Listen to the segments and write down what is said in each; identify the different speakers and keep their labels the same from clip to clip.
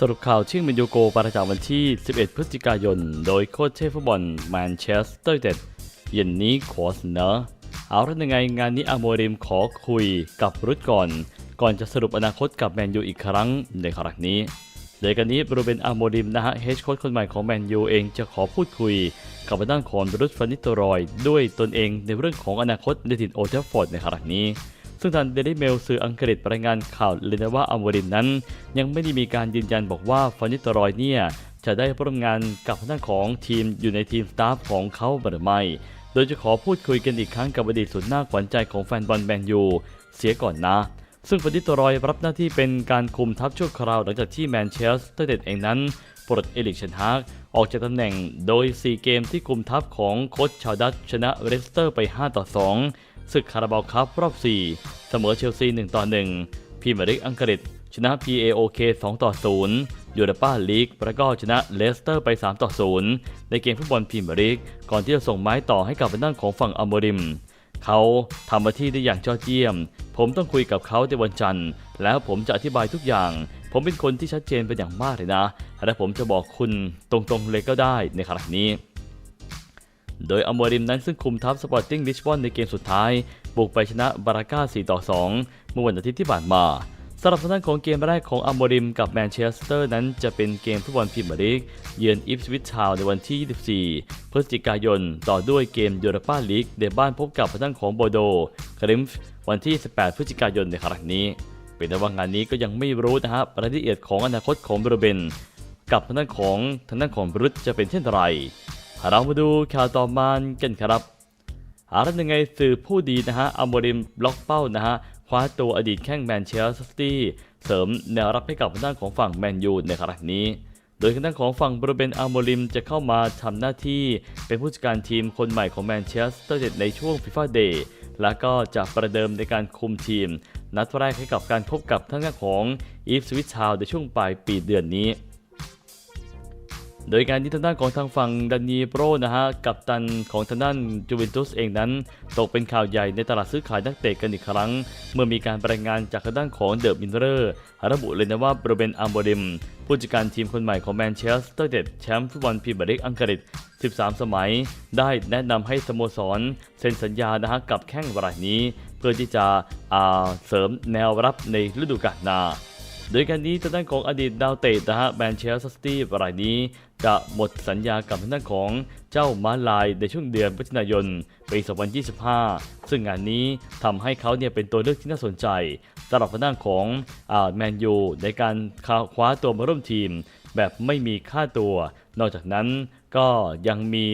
Speaker 1: สรุปข่าวชิงเมนยูโกประจำวันที่ 11 พฤศจิกายน โดยโค้ชเชฟฟุตบอลแมนเชสเตอร์เต็ดเย็นนี้ขอเสนอเอาละยังไงงานนี้อาโมริมขอคุยกับรุดก่อน ก่อนจะสรุปอนาคตกับแมนยูอีกครั้งในครั้งนี้โดยกันนี้บรูเบนอาโมริมนะฮะเฮดโค้ชคนใหม่ของแมนยูเองจะขอพูดคุย กับด้านของรุดฟานิโตรอยด์ด้วยตนเองในเรื่องของอนาคตในถิ่นโอเทฟฟอร์ดในครั้งนี้ ซึ่งทางเดลิเมลสื่ออังกฤษรายงานข่าวเลยนะว่าอาโมริมนั้น ยังไม่ได้มีการยืนยันบอกว่าฟานิตรอยเนี่ยจะได้ร่วมงานกับทางด้าของทีมอยู่ในทีมสตาฟของเขาหรือไม่โดยจะขอพูดคุยกันอีกครั้งกับอดีตสุดหน้าขวัญใจของแฟนบอลแมนยูเสียก่อนนะ ซึ่งฟานิตรอยรับหน้าที่เป็นการคุมทัพชั่วคราวหลังจากที่แมนเชสเตอร์เด็ดเองนั้นปลดเอลิกเชนฮากออกจากตำแหน่งโดย 4 เกมที่คุมทัพของโค้ชชาวดัตช์ชนะเรสเตอร์ไป 5 ต่อ 2 ศึกคาราบาวครับรอบ 4 เสมอเชลซี 1 ต่อ 1พีเมียร์ลีกอังกฤษ ชนะ PAOK 2 ต่อ 0 ยูโรปาลีกแล้วก็ชนะเลสเตอร์ไป 3 ต่อ 0 ในเกมฟุตบอลพีเมียร์ลีกก่อนที่จะส่งไม้ต่อให้กับด้านของฝั่งอัมบริม เขาทำหน้าที่ได้อย่างยอดเยี่ยม ผมต้องคุยกับเขาในวันจันทร์ แล้วผมจะอธิบายทุกอย่างผมเป็นคนที่ชัดเจนเป็นอย่างมากเลยนะ และผมจะบอกคุณตรงๆเลยก็ได้ในขณะนี้ โดยอโมริมนั้นซึ่งคุมทัพสปอร์ติ้งลิชบอนในเกมสุดท้าย บุกไปชนะบาราก้า 4 ต่อ 2 เมื่อวันอาทิตย์ที่ผ่านมาสำหรับทางด้านของเกมแรกของอโมริมกับแมนเชสเตอร์นั้นจะเป็นเกมฟุตบอลพรีเมียร์ลีกเยือนอิฟสวิตชาวในวันที่ 24 พฤศจิกายน ต่อด้วยเกมยูโรปาลีกในบ้านพบกับทางด้านของโบโดคริมฟ์วันที่ 18 พฤศจิกายนในครั้งนี้ เป็นแต่ว่างานนี้ก็ยังไม่รู้นะฮะรายละเอียดของอนาคตของบรูเบน กับทางด้านของทางด้านของบรุษจะเป็นเช่นไร เรามาดูข่าวต่อมากันครับหาแล้วยังไงสื่อผู้ดีนะฮะอัมริมบล็อกเป้านะฮะคว้าตัวอดีตแข้งแมนเชสเตอร์ซิตี้เสริมแนวรับให้กับทางด้านของฝั่งแมนยูในครั้งนี้ โดยทางด้านของฝั่งบรูเบนอัมโมริมจะเข้ามาทำหน้าที่เป็นผู้จัดการทีมคนใหม่ของแมนเชสเตอร์ยูไนเต็ดในช่วงฟีฟ่าเดย์และก็จะประเดิมในการคุมทีม นัดแรกให้กับการพบกับทางด้านของอีฟสวิตชาวในช่วงปลายปีเดือนนี้ โดยการที่ทางด้านของทางฝั่งดานีโปรนะฮะกับตันของทางด้านจูเวนตุสเองนั้น ตกเป็นข่าวใหญ่ในตลาดซื้อขายนักเตะกันอีกครั้ง เมื่อมีการรายงานจากทางด้านของเดอะมินเรอร์ระบุเลยนะว่าบรูเบนอัมโบริมผู้จัดการทีมคนใหม่ของแมนเชสเตอร์เด็ดแชมป์ฟุตบอลพรีเมียร์ลีกอังกฤษ 13 สมัย ได้แนะนำให้สโมสรเซ็นสัญญานะฮะกับแข้งรายนี้ เพื่อที่จะเสริมแนวรับในฤดูกาลหน้าโดยการนี้ทางด้านของอดีตดาวเตะนะฮะแมนเชสเตอร์ซิตี้รายนี้ จะหมดสัญญากับทางด้านของเจ้าม้าลายในช่วงเดือนพฤศจิกายนปี2025 ซึ่งงานนี้ทำให้เขาเนี่ยเป็นตัวเลือกที่น่าสนใจสำหรับทางด้านของแมนยูในการคว้าตัวมาร่วมทีม แบบไม่มีค่าตัว นอกจากนั้นก็ยังมี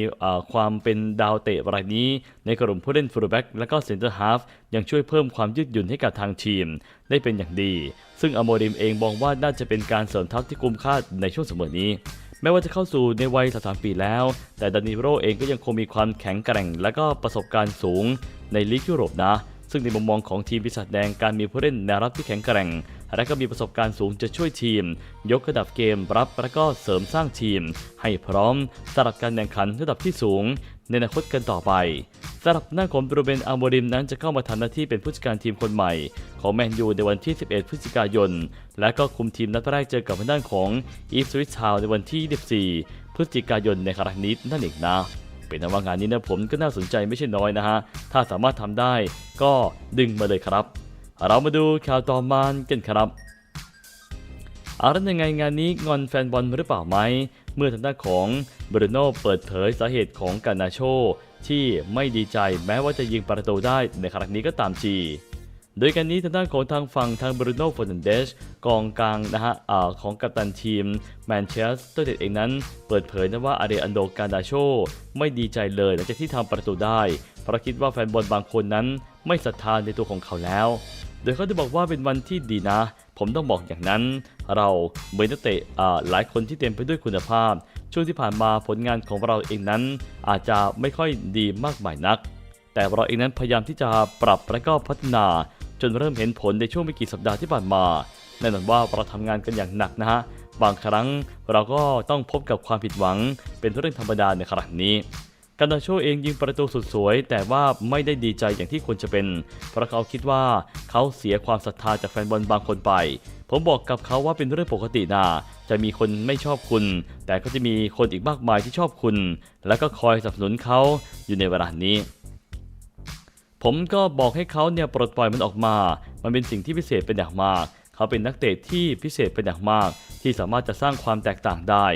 Speaker 1: ความเป็นดาวเตะรายนี้ ในกลุ่มผู้เล่นฟูลแบ็กและก็เซนเตอร์ฮาฟยังช่วยเพิ่มความยืดหยุ่นให้กับทางทีม ได้เป็นอย่างดี ซึ่งอโมริมเองมองว่าน่าจะเป็นการเสริมทัพที่คุ้มค่าในช่วงเสมอนี้ แม้ว่าจะเข้าสู่ในวัย 33 ปีแล้ว แต่ดานิโรเองก็ยังคงมีความแข็งแกร่ง และก็ประสบการณ์สูงในลีกยุโรปนะ ซึ่งในมุมมองของทีมปีศาจแดงการมีผู้เล่นแนวรับที่แข็งแกร่ง และก็มีประสบการณ์สูงจะช่วยทีม ยกระดับเกมรับและก็เสริมสร้างทีม ให้พร้อมสำหรับการแข่งขันระดับที่สูง ในอนาคตกันต่อไป สำหรับหน้าของบรูเบนอัลโมริมนั้นจะเข้ามาทำหน้าที่เป็นผู้จัดการทีมคนใหม่ ของแมนยูในวันที่ 11 พฤศจิกายน และก็คุมทีมนัดแรกเจอกับทางด้านของอีฟสวิตชาวในวันที่ 24 พฤศจิกายนในครั้งนี้นั่นเองนะ เป็นนว่างานนี้นะผมก็น่าสนใจไม่ใช่น้อยนะฮะ ถ้าสามารถทำได้ก็ดึงมาเลยครับ เรามาดูข่าวต่อมากันครับอาแล้วยังไงงานนี้งอนแฟนบอลหรือเปล่าไหม เมื่อทางด้านของบรูโน่เปิดเผยสาเหตุของกานาโช ที่ไม่ดีใจแม้ว่าจะยิงประตูได้ในครั้งนี้ก็ตามจีโดยการนี้ทางด้านของทางฝั่งทางบรูโน่ฟอร์นันเดชกองกลางนะฮะของกัปตันทีมแมนเชสเตอร์เด็ดเองนั้น เปิดเผยนะว่าอาเดอันโดการดาโช ไม่ดีใจเลยหลังจากที่ทำประตูได้ เพราะคิดว่าแฟนบอลบางคนนั้นไม่ศรัทธาในตัวของเขาแล้ว โดยเขาได้บอกว่าเป็นวันที่ดีนะ ผมต้องบอกอย่างนั้น เราเหมือนนักเตะอ่าหลายคนที่เต็มไปด้วยคุณภาพ ช่วงที่ผ่านมาผลงานของเราเองนั้น อาจจะไม่ค่อยดีมากมายนัก แต่เราเองนั้นพยายามที่จะปรับและก็พัฒนา จนเริ่มเห็นผลในช่วงไม่กี่สัปดาห์ที่ผ่านมาแน่นอนว่าเราทำงานกันอย่างหนักนะฮะบางครั้งเราก็ต้องพบกับความผิดหวังเป็นเรื่องธรรมดาในครั้งนี้กันนาโชเองยิงประตูสุดสวย แต่ว่าไม่ได้ดีใจอย่างที่ควรจะเป็น เพราะเขาคิดว่าเขาเสียความศรัทธาจากแฟนบอลบางคนไป ผมบอกกับเขาว่าเป็นเรื่องปกตินะ จะมีคนไม่ชอบคุณ แต่ก็จะมีคนอีกมากมายที่ชอบคุณ แล้วก็คอยสนับสนุนเขาอยู่ในเวลานี้ ผมก็บอกให้เขาเนี่ยปลดปล่อยมันออกมา มันเป็นสิ่งที่พิเศษเป็นอย่างมาก เขาเป็นนักเตะที่พิเศษเป็นอย่างมาก ที่สามารถจะสร้างความแตกต่างได้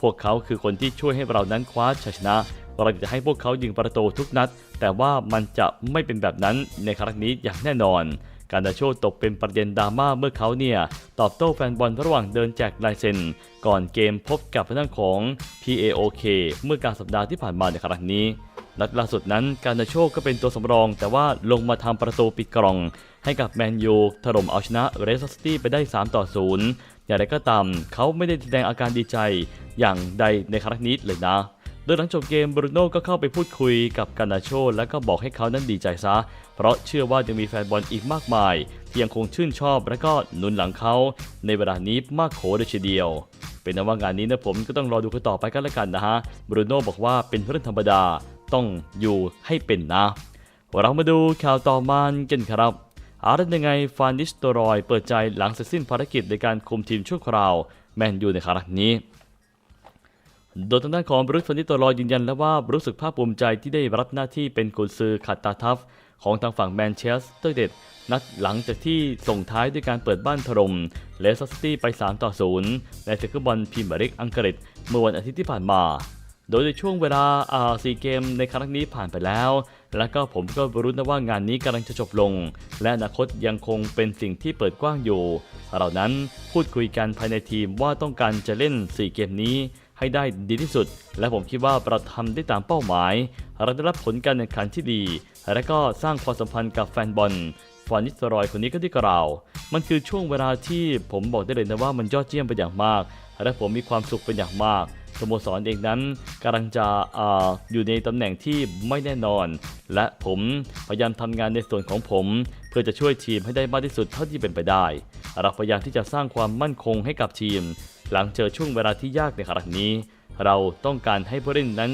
Speaker 1: พวกเขาคือคนที่ช่วยให้เรานั้นคว้าชัยชนะเราอยากจะให้พวกเขายิงประตูทุกนัด แต่ว่ามันจะไม่เป็นแบบนั้นในครั้งนี้อย่างแน่นอน การดาโชตกเป็นประเด็นดราม่าเมื่อเขาเนี่ยตอบโต้แฟนบอลระหว่างเดินแจกลายเซ็นก่อนเกมพบกับทางด้านของ PAOK เมื่อกลางสัปดาห์ที่ผ่านมาในครั้งนี้นัดล่าสุดนั้นการนาโชก็เป็นตัวสำรอง แต่ว่าลงมาทำประตูปิดกล่อง ให้กับแมนยูถล่มเอาชนะเรสซิตี้ไปได้ 3 ต่อ 0 อย่างไรก็ตาม เขาไม่ได้แสดงอาการดีใจอย่างใดในครั้งนี้เลยนะ โดยหลังจบเกมบรูโน่ก็เข้าไปพูดคุยกับกานาโช และก็บอกให้เขานั้นดีใจซะ เพราะเชื่อว่ายังมีแฟนบอลอีกมากมาย ที่ยังคงชื่นชอบและก็หนุนหลังเขา ในเวลานี้มากโขเลยทีเดียว เป็นนว่างานนี้นะผมก็ต้องรอดูกันต่อไปกันล้วกันนะฮะบรูโน่บอกว่าเป็นเรื่องธรรมดาต้องอยู่ให้เป็นนะ เรามาดูข่าวต่อมากันครับอาร์ตยังไงฟานดิสโตรอย เปิดใจหลังเสร็จสิ้นภารกิจในการคุมทีมชั่วคราว แมนยูในครั้งนี้ โดยทางด้านของบรุษฟานดิตรอยยืนยันแล้วว่ารู้สึกภาคภูมิใจที่ได้รับหน้าที่เป็นกุนซือขัดตาทัฟของทางฝั่งแมนเชสเตอร์เด็ดนัดหลังจากที่ส่งท้ายด้วยการเปิดบ้านถล่มเลสเตอร์ซิตี้ไป 3 ต่อ 0 ในศึกบอลพรีเมียร์ลีกอังกฤษเมื่อวันอาทิตย์ที่ผ่านมา โดยในช่วงเวลาอ่าซีเกมในครั้งนี้ผ่านไปแล้ว และก็ผมก็รู้นะว่างานนี้กำลังจะจบลง และอนาคตยังคงเป็นสิ่งที่เปิดกว้างอยู่ เรานั้นพูดคุยกันภายในทีมว่าต้องการจะเล่น 4 เกมนี้ ให้ได้ดีที่สุด และผมคิดว่าเราทำได้ตามเป้าหมาย เราได้รับผลการแข่งขันที่ดี และก็สร้างความสัมพันธ์กับแฟนบอลฟอนิสตรอยคนนี้ก็ได้กล่าว มันคือช่วงเวลาที่ผมบอกได้เลยนะว่ามันยอดเยี่ยมเป็นอย่างมาก และผมมีความสุขเป็นอย่างมาก สโมสรเองนั้นกำลังจะออยู่ในตำแหน่งที่ไม่แน่นอน และผมพยายามทำงานในส่วนของผม เพื่อจะช่วยทีมให้ได้มากที่สุดเท่าที่เป็นไปได้เราพยายามที่จะสร้างความมั่นคงให้กับทีม หลังเจอช่วงเวลาที่ยากในครั้งนี้ เราต้องการให้ผู้เล่นนั้น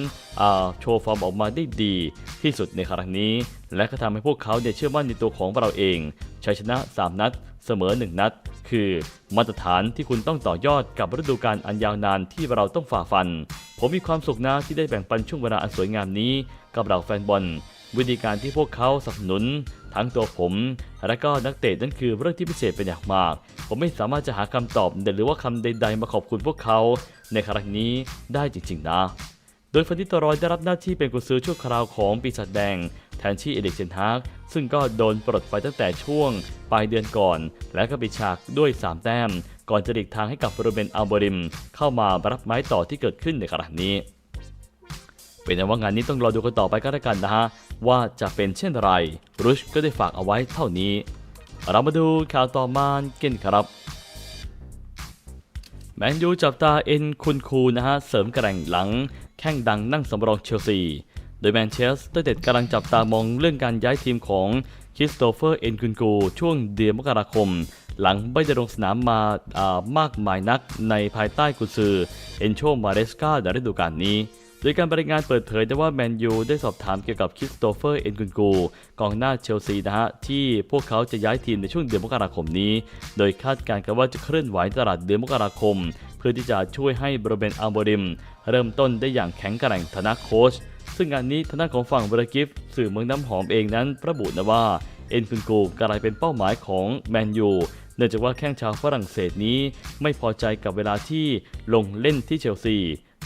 Speaker 1: โชว์ฟอร์มออกมาได้ดีที่สุดในครั้งนี้ และก็ทำให้พวกเขาเนี่ยเชื่อมั่นในตัวของเราเองชัยชนะ 3 นัด เสมอ 1 นัด คือมาตรฐานที่คุณต้องต่อยอดกับฤดูกาลอันยาวนานที่เราต้องฝ่าฟัน ผมมีความสุขนะที่ได้แบ่งปันช่วงเวลาอันสวยงามนี้กับเราแฟนบอลวิธีการที่พวกเขาสนับสนุน ทั้งตัวผม และก็นักเตะนั่นคือเรื่องที่พิเศษเป็นอย่างมาก ผมไม่สามารถจะหาคำตอบหรือว่าคำใด ๆ มาขอบคุณพวกเขา ในครั้งนี้ได้จริงๆนะ โดยฟันดิตรอยได้รับหน้าที่เป็นกุญซือชั่วคราวของปีศาจแดง แทนที่เอเด็กเซนฮากซึ่งก็โดนปลดไปตั้งแต่ช่วง ปลายเดือนก่อน และก็ไปฉากด้วย 3 แต้ม ก่อนจะหลีกทางให้กับโรเบนอัลบริม เข้ามารับไม้ต่อที่เกิดขึ้นในครั้งนี้ เป็นแต่ว่างานนี้ต้องรอดูกันต่อไปก็แล้วกันนะฮะ ว่าจะเป็นเช่นไรรุชก็ได้ฝากเอาไว้เท่านี้ เรามาดูข่าวต่อมากันครับแมนยูจับตาเอ็นคุณคูนะฮะเสริมแกร่งหลังแข้งดังนั่งสำรองเชลซี โดยแมนเชสเตอร์เด็ดกำลังจับตามองเรื่องการย้ายทีมของคริสโตเฟอร์เอ็นคุนกูช่วงเดือนมกราคม หลังไม่ได้ลงสนามมาอ่ามากมายนักในภายใต้กุซือเอนโชมาเรสกาในฤดูกาลนี้โดยการบริงานเปิดเผยได้ว่าแมนยูได้สอบถามเกี่ยวกับคริสโตเฟอร์เอ็นกุนกูกองหน้าเชลซีนะฮะ ที่พวกเขาจะย้ายทีมในช่วงเดือนมกราคมนี้ โดยคาดการณ์กันว่าจะเคลื่อนไหวตลาดเดือนมกราคม เพื่อที่จะช่วยให้บรเบนอัลโบริม เริ่มต้นได้อย่างแข็งแกร่งฐานะโค้ชซึ่งงานนี้ทางด้านของฝั่งบรากิฟสื่อเมืองน้ำหอมเองนั้น ระบุนะว่าเอ็นกุนกูกลายเป็นเป้าหมายของแมนยูเนื่องจากว่าแข้งชาวฝรั่งเศสนี้ ไม่พอใจกับเวลาที่ลงเล่นที่เชลซี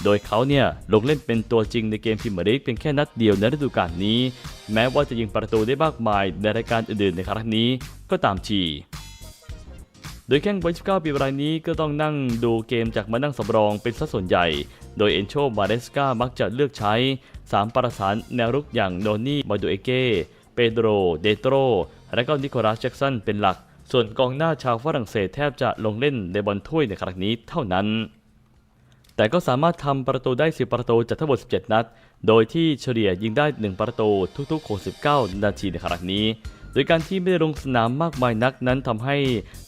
Speaker 1: โดยเขาเนี่ยลงเล่นเป็นตัวจริงในเกมพรีเมียร์ลีกเพียงแค่นัดเดียวในฤดูกาลนี้ แม้ว่าจะยิงประตูได้มากมายในรายการอื่นๆในครั้งนี้ก็ตามทีโดยแข้งวัย19ปีรายนี้ก็ต้องนั่งดูเกมจากมานั่งสำรองเป็นสัดส่วนใหญ่ โดยเอนโชมาเรสกามักจะเลือกใช้ 3 ประสานแนวรุกอย่างโนนี่มาดูเอเก้เปโดรเดโตรและก็นิโคลัสแจ็กสันเป็นหลัก ส่วนกองหน้าชาวฝรั่งเศสแทบจะลงเล่นในบอลถ้วยในครั้งนี้เท่านั้น แต่ก็สามารถทำประตูได้ 10 ประตูจากทั้งหมด 17 นัด โดยที่เฉลี่ยยิงได้ 1 ประตูทุกๆ 69 นาทีในครั้งนี้โดยการที่ไม่ได้ลงสนามมากมายนักนั้นทำให้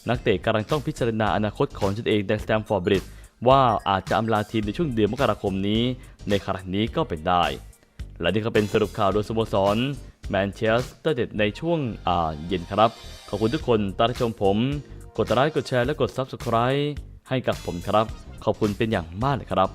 Speaker 1: นักเตะกำลังต้องพิจารณาอนาคตของตนเองในสแตมฟอร์ดบริดจ์ ว่าอาจจะอำลาทีมในช่วงเดือนมกราคมนี้ ในครั้งนี้ก็เป็นได้ และนี่ก็เป็นสรุปข่าวโดยสโมสรแมนเชสเตอร์เด็ดในช่วงอ่าเย็นครับ ขอบคุณทุกคนตามรับชมผม กดไลค์กดแชร์และกด Subscribe ให้กับผมครับ ขอบคุณเป็นอย่างมากเลยครับ